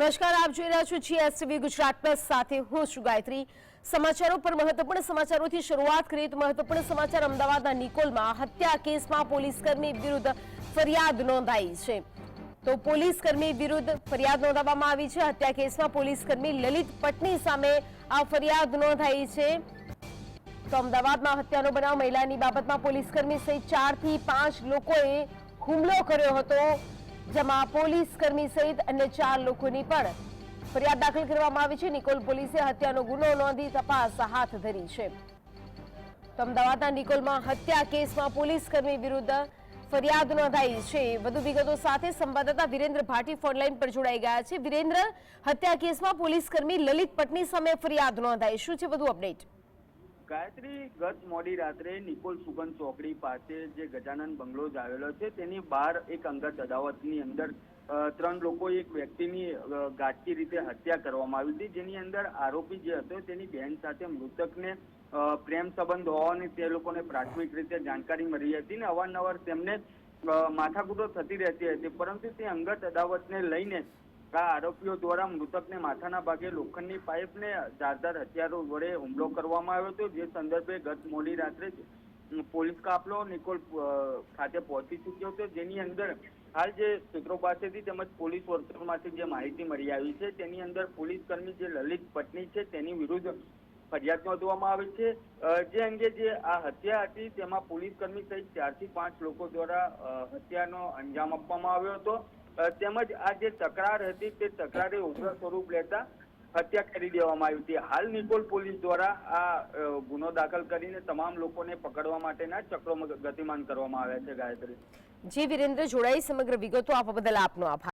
નમસ્કાર, આપ જોઈ રહ્યા છો જીએસટીવી ગુજરાત પ્લસ સાથે હું છું ગાયત્રી. સમાચારો પર મહત્વપૂર્ણ સમાચારોથી શરૂઆત કરીએ તો મહત્વપૂર્ણ સમાચાર અમદાવાદના નિકોલમાં હત્યા કેસમાં પોલીસકર્મી વિરુદ્ધ ફરિયાદ નોંધાઈ છે. તો પોલીસકર્મી વિરુદ્ધ ફરિયાદ નોંધાવવામાં આવી છે. હત્યા કેસમાં પોલીસકર્મી લલિત પટની સામે આ ફરિયાદ નોંધાઈ છે. તો અમદાવાદમાં હત્યાનો બનાવ, મહિલાની બાબતમાં પોલીસકર્મી સહિત ચારથી પાંચ લોકોએ હુમલો કર્યો હતો. જેમાં પોલીસ કર્મી સહિત અન્ય ચાર લોકોની પણ ફરિયાદ દાખલ કરવામાં આવી છે. નિકોલ પોલીસે હત્યાનો ગુનો નોંધી તપાસ હાથ ધરી છે. તો અમદાવાદના નિકોલમાં હત્યા કેસમાં પોલીસ કર્મી વિરુદ્ધ ફરિયાદ નોંધાઈ છે. વધુ વિગતો સાથે સંવાદદાતા વિરેન્દ્ર ભાટી ફોનલાઈન પર જોડાઈ ગયા છે. વિરેન્દ્ર, હત્યા કેસમાં પોલીસકર્મી લલિત પટની સામે ફરિયાદ નોંધાઈ. શું છે? વધુ અપડેટ. ગાયત્રી ગત મોડી રાત્રે નિકોલ સુગન ચોકડી પાસે જે ગજાનન જ આવેલો છે, તેની બહાર એક અંગત અદાવતની અંદર ત્રણ લોકો એક વ્યક્તિની ઘાતકી રીતે હત્યા કરવામાં આવી હતી, જેની અંદર આરોપી જે હતો તેની બહેન સાથે મૃતકને પ્રેમ સંબંધ હોવાની તે લોકોને પ્રાથમિક રીતે જાણકારી મળી હતી ને અવારનવાર તેમને માથાકૂટો થતી રહેતી હતી, પરંતુ તે અંગત અદાવતને લઈને આરોપીઓ દ્વારા મૃતકને માથાના ભાગે લોખંડની પાઇપને ધારદાર હથિયારો વડે હુમલો કરવામાં આવ્યો હતો. જે સંદર્ભે ગત મોડી રાત્રે પોલીસ કાફલો નિકોલ ખાતે પહોંચી ચૂક્યો હતો. જેની અંદર હાલ જે સૂત્રો પાસેથી તેમજ પોલીસ વર્કરમાંથી જે માહિતી મળી આવી છે, તેની અંદર પોલીસ કર્મી જે લલિત પટની છે, તેની વિરુદ્ધ ફરિયાદ નોંધવામાં આવી છે. જે અંગે જે આ હત્યા હતી, તેમાં પોલીસ કર્મી સહિત ચારથી પાંચ લોકો દ્વારા હત્યાનો અંજામ આપવામાં આવ્યો હતો. તેમજ આ જે તકરાર હતી તે તકરારે ઉગ્ર સ્વરૂપ લેતા હત્યા કરી દેવામાં આવી હતી. હાલ નિકોલ પોલીસ દ્વારા આ ગુનો દાખલ કરીને તમામ લોકોને પકડવા માટેના ચક્રો ગતિમાન કરવામાં આવ્યા છે, ગાયત્રી. જે, વિરેન્દ્ર, જોડાઈ સમગ્ર વિગતો આપવા બદલ આપનો આભાર.